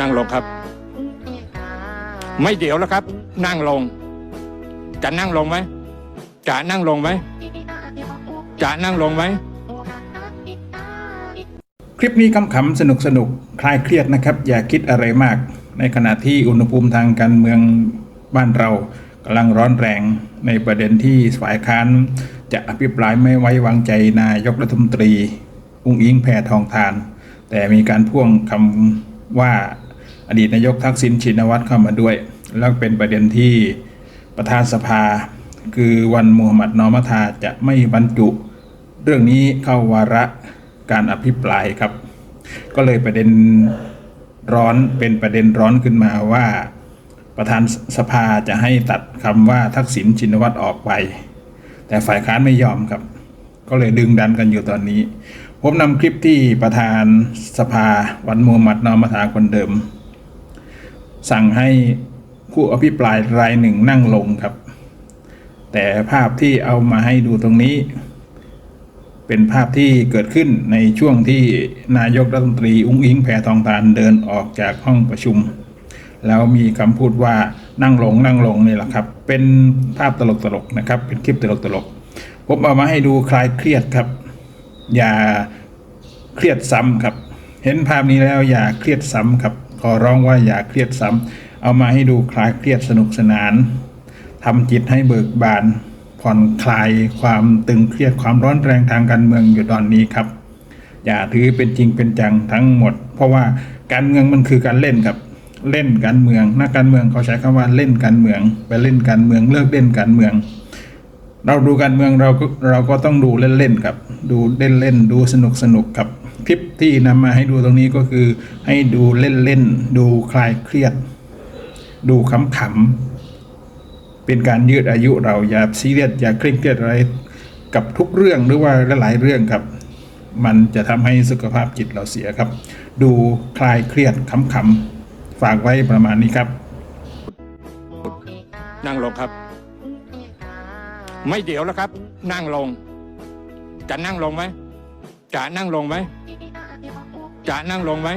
นั่งลงครับ ไม่เดี๋ยวแล้วครับ นั่งลง จะนั่งลงไหมจะนั่งลงไหมจะนั่งลงไหมคลิปนี้ขำๆสนุกสนุกๆคลายเครียดนะครับ อย่าคิดอะไรมาก ในขณะที่อุณหภูมิทางการเมืองบ้านเรากำลังร้อนแรงในประเด็นที่ฝ่ายค้านจะอภิปรายไม่ไว้วางใจนายกรัฐมนตรี อุ้งอิงแพทองทาน แต่มีการพ่วงคำว่า อดีตนายกทักษิณชินวัตรเข้ามาด้วย แล้วเป็นประเด็นที่ประธานสภา คือวันมูฮัมหมัดนอมัธาจะไม่บรรจุ เรื่องนี้เข้าวาระการอภิปรายครับ ก็เลยประเด็นร้อนเป็นประเด็นร้อนขึ้นมาว่า ประธานสภาจะให้ตัดคำว่าทักษิณชินวัตรออกไป แต่ฝ่ายค้านไม่ยอมครับ ก็เลยดึงดันกันอยู่ตอนนี้ ผมนำคลิปที่ประธานสภาวันมูฮัมหมัดนอมธาคนเดิม สั่งให้ผู้อภิปรายรายหนึ่งนั่งลงครับ แต่ภาพที่เอามาให้ดูตรงนี้ เป็นภาพที่เกิดขึ้นในช่วงที่นายกรัฐมนตรีอุ้งอิงแพทองทานเดินออกจากห้องประชุม แล้วมีคำพูดว่านั่งลงนั่งลงนี่แหละครับ เป็นภาพตลกๆนะครับ เป็นคลิปตลกๆผมเอามาให้ดูคลายเครียดครับ อย่าเครียดซ้ำครับ เห็นภาพนี้แล้วอย่าเครียดซ้ำครับ ขอร้องว่าอย่าเครียดซ้ำเอามาให้ดูคลายเครียดสนุกสนานทำจิตให้เบิกบาน ผ่อนคลายความตึงเครียดความร้อนแรงทางการเมืองอยู่ตอนนี้ครับ อย่าถือเป็นจริงเป็นจังทั้งหมด เพราะว่าการเมืองมันคือการเล่นครับเล่นการเมืองนักการเมืองเขาใช้คำว่าเล่นการเมือง ไปเล่นการเมืองเลิกเล่นการเมือง เราดูการเมืองเราก็เราก็ต้องดูเล่นๆครับ ดูเล่นๆดูสนุกสนุกครับ คลิปที่นำมาให้ดูตรงนี้ก็คือ ให้ดูเล่นๆ ดูคลายเครียด ดูขำๆ เป็นการยืดอายุเราอย่าซีเรียสอย่าเคร่งเครียดอะไรกับทุกเรื่องหรือว่าหลายๆเรื่องครับ มันจะทำให้สุขภาพจิตเราเสียครับ ดูคลายเครียดขำๆฝากไว้ประมาณนี้ครับ นั่งลงครับ ไม่เดี๋ยวแล้วครับ นั่งลง จะนั่งลงไหม จะนั่งลงไหมจะนั่งลงไหม